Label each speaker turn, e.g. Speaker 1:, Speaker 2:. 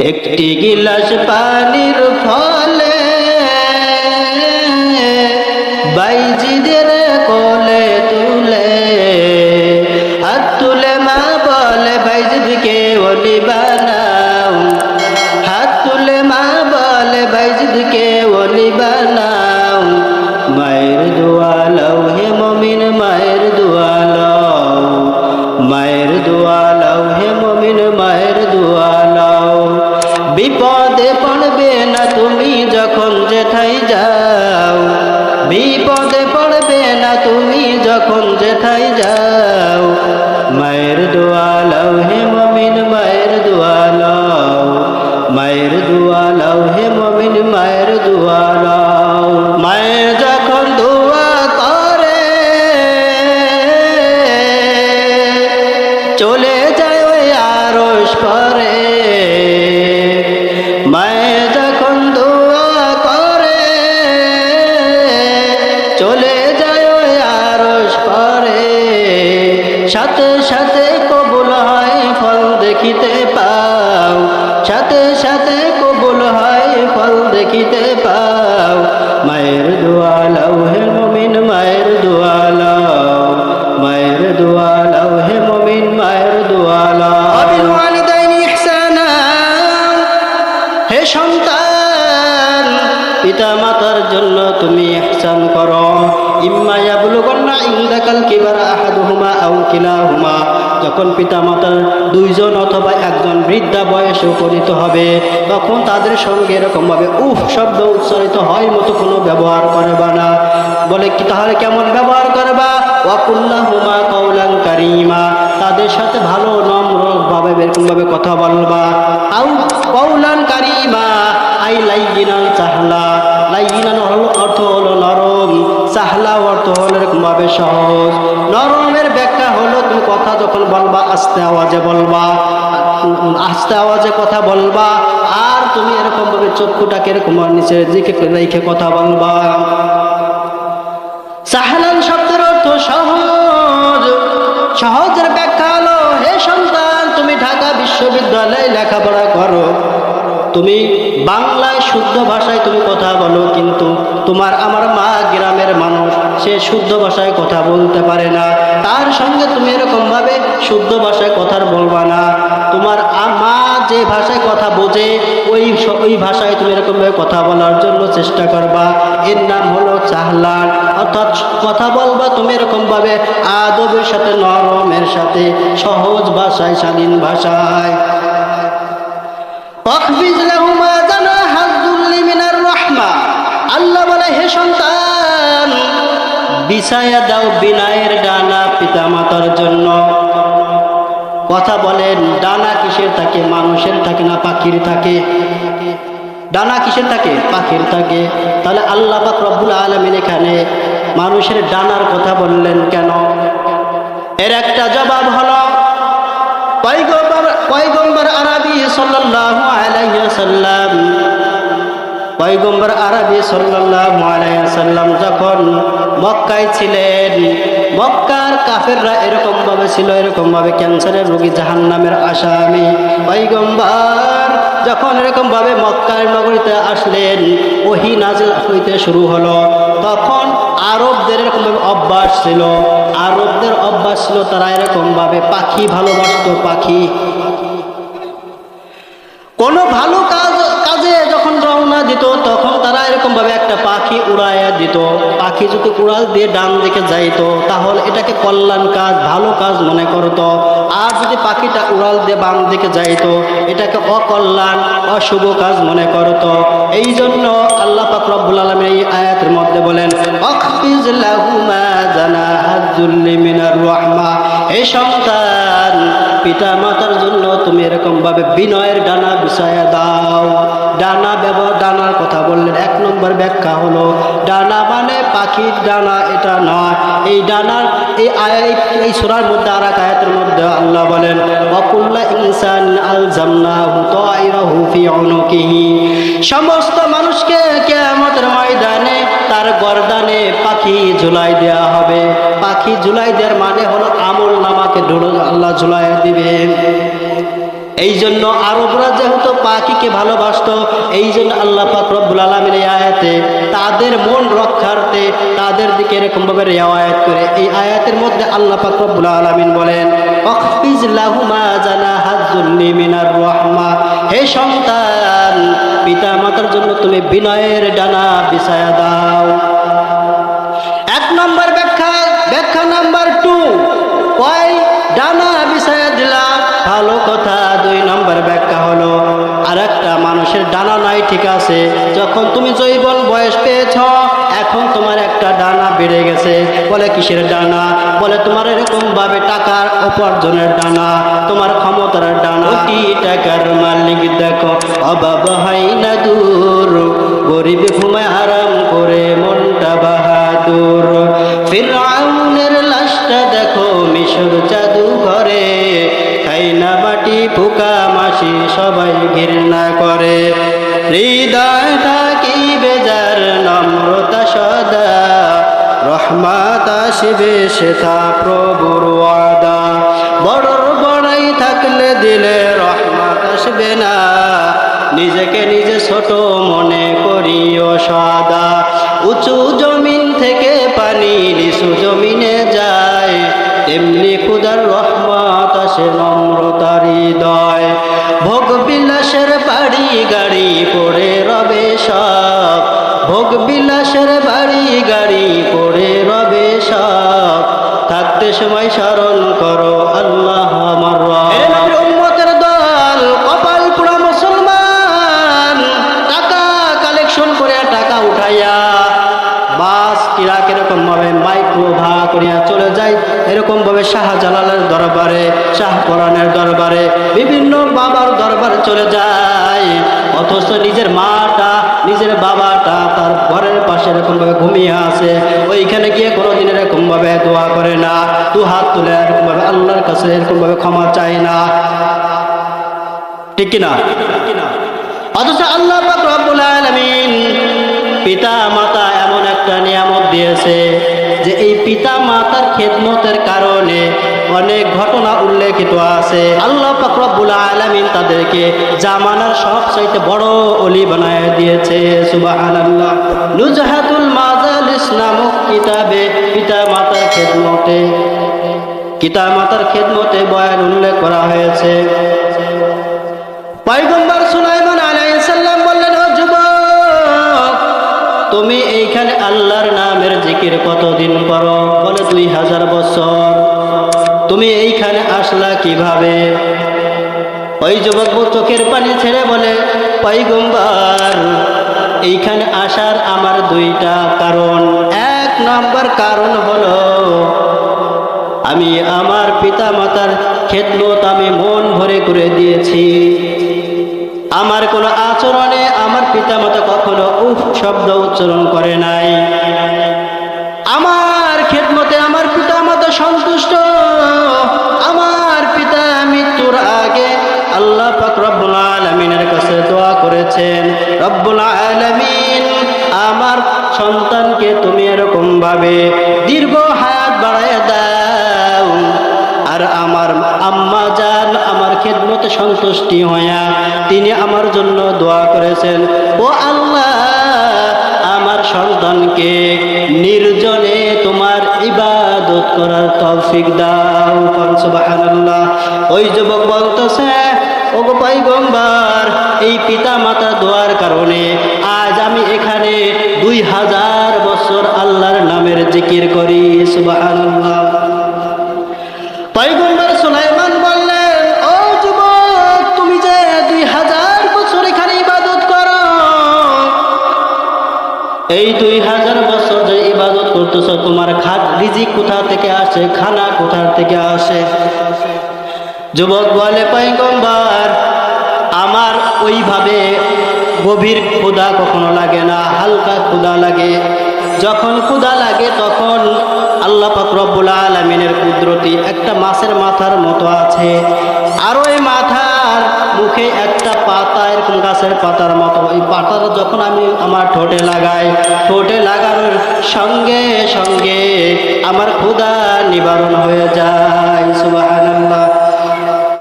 Speaker 1: একটি গিলাস পানির ফলে পড়বে না তুমি যখন যেথায় যাও। পিতা মাতার জন্য তুমি ইহসান করো। ইম্মা ইয়াবলুগান্না ইনদাকাল কিবারা আহাদুহুমা আও কিলাহুমা। যখন পিতা মাতার দুইজন অথবা একজন বৃদ্ধা বয়সে উপনীত হবে, তখন তাদের সঙ্গে এরকমভাবে উফ শব্দ উচ্চারিত হয় মতো কোনো ব্যবহার করবা না। বলে কি, তাহলে কেমন ব্যবহার করবা? ওয়াকুল্লাহুমা কৌলান কারিমা। তাদের সাথে ভালো নম্রভাবে এরকমভাবে কথা বলবা। আউ কৌলান কারিমা। আই লাইগিনান চাহলা। লাইগিনান হলো অর্থ হলো নরম। চাহলা অর্থ হলো এরকমভাবে সহজ। নরমের ব্যাখ্যা হলো তুমি কথা যখন বলবা, আস্তে আওয়াজে বলবা। আস্তে আওয়াজে কথা বলবা। আর তুমি এরকমভাবে চক্ষুটাকে এরকম নিচের দিকে রেখে কথা বলবা। সাহালান শব্দের অর্থ সহজ। সহজের ব্যাখ্যা হলো, হে সন্তান, তুমি ঢাকা বিশ্ববিদ্যালয়ে লেখাপড়া করো। তুমি বাংলায় শুদ্ধ ভাষায় তুমি কথা বলো, কিন্তু তোমার আমার মা গ্রামের মানুষ, সে শুদ্ধ ভাষায় কথা বলতে পারে না। তার সঙ্গে তুমি এরকমভাবে শুদ্ধ ভাষায় কথা বলবা না। তোমার মা যে ভাষায় কথা বোঝে, ওই ওই ভাষায় তুমি এরকমভাবে কথা বলার জন্য চেষ্টা করবা। এর নাম হলো চাহলান। অর্থাৎ কথা বলবা তুমি এরকমভাবে আদবের সাথে, নরমের সাথে, সহজ ভাষায় স্বাধীন ভাষায়। আল্লাহ বলে, হে সন্তান, বিছায়া দাও বিনায়ের ডানা পিতামাতার জন্য। কথা বলেন, ডানা কিসের থাকে? মানুষের থাকে না পাখির থাকে? ডানা কিসের থাকে? পাখির থাকে। তাহলে আল্লাহ পাক রব্বুল আলমিন এখানে মানুষের ডানার কথা বললেন কেন? এর একটা জবাব হলো পয়গম্বর পয়গম্বর আরবি সাল্লাল্লাহু আলাইহি সাল্লাম পয়গম্বর আরবি সাল্লাল্লাহু আলাইহি সাল্লাম যখন মক্কায় ছিলেন, মক্কার কাফেররা এরকম ভাবে ছিল, এরকম ভাবে ক্যান্সারের রোগী জাহান্নামের আসামি। পয়গম্বর যখন এরকম ভাবে মক্কার নগরীতে আসলেন, ওহি নাজিল হইতে শুরু হলো। তখন আরবদের এরকম ভাবে অভ্যাস ছিল, আরবদের অভ্যাস ছিল তারা এরকম ভাবে পাখি ভালোবাসতো, পাখি কোনো ভালো কাজ, কাজে যখন রওনা দিত, তখন তারা এরকম ভাবে একটা পাখি উড়াইয়া দিত। পাখি যদি উড়াল দিয়ে ডান দিকে যাইতো, তাহলে এটাকে কল্যাণ কাজ, ভালো কাজ মনে করতো। আর যদি পাখিটা উড়াল দিয়ে বাম দিকে যাইতো, এটাকে অকল্যাণ, অশুভ কাজ মনে করত। এই জন্য আল্লাহ পাক আলামিন এই আয়াতের মধ্যে বলেন মিনার রাহমা। হে সন্তান পিতা মাতার জন্য তুমি এরকম ভাবে বিনয়ের ডানা বিছায়া দাও। ডানা ব্যবহার, ডানার কথা বললেন। এক নম্বর ব্যাখ্যা হলো, ডানা মানে পাখির ডানা, এটা নয়। এই ডানার এই আয় এই সুরার মধ্যে আর এক আয়াতের মধ্যে আল্লাহ বলেন অকুল্লা ইনসান আল জামনাহু তাইরাহু ফি সমস্ত মানুষকে কিয়ামতের ময়দানে তার গর্দানে পাখি ঝুলাই দেয়া হবে। পাখি ঝুলাই দেওয়ার মানে হলো আমল নামাকে আল্লাহ ঝুলাই দিবেন। এই জন্য আরবরা যেহেতু মাকে ভালোবাসতো এই জন্য আল্লাহ পাক রব্বুল আলমিন এই আয়াতে তাদের মন রক্ষার্থে তাদের দিকে এরকমভাবে রেওয়ায়ত করে, এই আয়াতের মধ্যে আল্লাহ পাক রব্বুল আলমিন বলেন সন্তান পিতা মাতার জন্য তুমি বিনয়ের ডানা দাও। এক নম্বর ব্যাখ্যা ব্যাখ্যা নাম্বার টু ডানা দিলাম। ভালো কথা, দুই নম্বর ব্যাখ্যা হলো আর ডানা নাই, ঠিক আছে। যখন তুমি জৈবন বয়স পেয়েছ, এখন তোমার একটা ডানা বেড়ে গেছে। বলে কিসের ডানা? বলে তোমার এরকম ভাবে টাকার উপার্জনের ডানা, তোমার ক্ষমতার ডানা। কোটি টাকার মালিক দেখো, অভাব হয় না দূর। গরিব ঘুমায় আরাম করে মনটা বাহাদুর। ফিরাউনের লাশটা দেখো, মিশর জাদু ঘরে খাই না মাটি, পোকা মাসি, সবাই আসবে সেথা প্রভুর ওয়াদা। বড়র বড়াই থাকলে দিলে রহমত আসবে না। নিজেকে নিজে ছোট মনে করিও সাদা। উঁচু জমিন থেকে পানি নিচু জমিনে যায়। তেমনি খুদার রহমত আসে নম্রতার হৃদয়। ভোগ বিলাসের বাড়ি গাড়ি পড়ে কিরা কীরকম ভাবে মাইক্রো ভাড়া করিয়া চলে যায় এরকম ভাবে শাহজালালের দরবারে, শাহ কোরআনের দরবারে, বিভিন্ন বাবার দরবারে চলে যায় অথচ নিজের মাটা, নিজের বাবাটা তার ঘরের পাশে এরকম ভাবে ঘুমিয়ে আছে। ওইখানে গিয়ে কোনোদিন এরকম ভাবে দোয়া করে না, দু হাত তুলে এরকম ভাবে আল্লাহর কাছে এরকম ভাবে ক্ষমা চায় না। ঠিক কিনা? অথচ আল্লাহ পিতা দিয়েছে যে এই পিতা মাতার খেদমতের কারণে অনেক ঘটনা উল্লেখিত আছে। আল্লাহ পাক রব্বুল আলামিন তাদেরকে জামানার সবচাইতে বড় অলি বানায় দিয়েছে। সুবহানাল্লাহ। নুজহাতুল মাজালিস নামক কিতাবে পিতা মাতার খেদমতে পিতা মাতার খেদমতে বয়ান উল্লেখ করা হয়েছে। পয়গম্বর সুলাইমান আলাইসাল্লাম বললেন, ও যুবক, তুমি এইখানে আল্লাহর নামের জিকির কতদিন করো? বলে দুই হাজার বছর। তুমি এইখানে আসলা কীভাবে? ওই যুবক চোখের পানি ছেড়ে বলে, পয়গম্বর, এইখানে আসার আমার দুইটা কারণ। এক নম্বর কারণ হলো, আমি আমার পিতা মাতার খেদমত আমি মন ভরে করে দিয়েছি। আমার কোনো আচরণে আমার পিতা মাতা কখনো উফ শব্দ উচ্চারণ করে নাই। আমার খেদমতে আমার পিতা মাতা সন্তুষ্ট। আমার পিতা মৃত্যুর আগে আল্লাহ পাক রব্বুল আলমিনের কাছে দোয়া করেছেন, রব্বুল আলমিন, আমার সন্তানকে তুমি এরকম ভাবে দীর্ঘ হায়াত বাড়ায় দাও। আর আমার আম্মা যান আমার খেদমতে সন্তুষ্টি হইয়া তিনি আমার জন্য দোয়া করেছেন, ও আল্লাহ সন্তানকে নির্জনে তোমার ইবাদত করার তৌফিক দাও। সুবহানাল্লাহ, ওই যুবক বলতেছে ও গোপাই পয়গম্বর, এই পিতা মাতা দোয়ার কারণে আজ আমি এখানে দুই হাজার বছর আল্লাহর নামের জিকির করি। সুবহানাল্লাহ হাজার বছর যে ইবাদত করতেছ, তোমার খাদ রিজিক কোথা থেকে আসে, খানা কোথা থেকে আসে? যুবক বলে, পয়গম্বর, আমার ওইভাবে গভীর ক্ষুধা কখনো লাগে না, হালকা ক্ষুধা লাগে। যখন ক্ষুদা লাগে, তখন আল্লাহ রব্বুল আলমিনের কুদরতি একটা মাছের মাথার মতো আছে। আর ওই মাথার মুখে একটা পাতা, এরকম গাছের পাতার মতো। ওই পাতাটা যখন আমি আমার ঠোঁটে লাগাই, ঠোঁটে লাগানোর সঙ্গে সঙ্গে আমার ক্ষুধা নিবারণ হয়ে যায়। সুবহানাল্লাহ।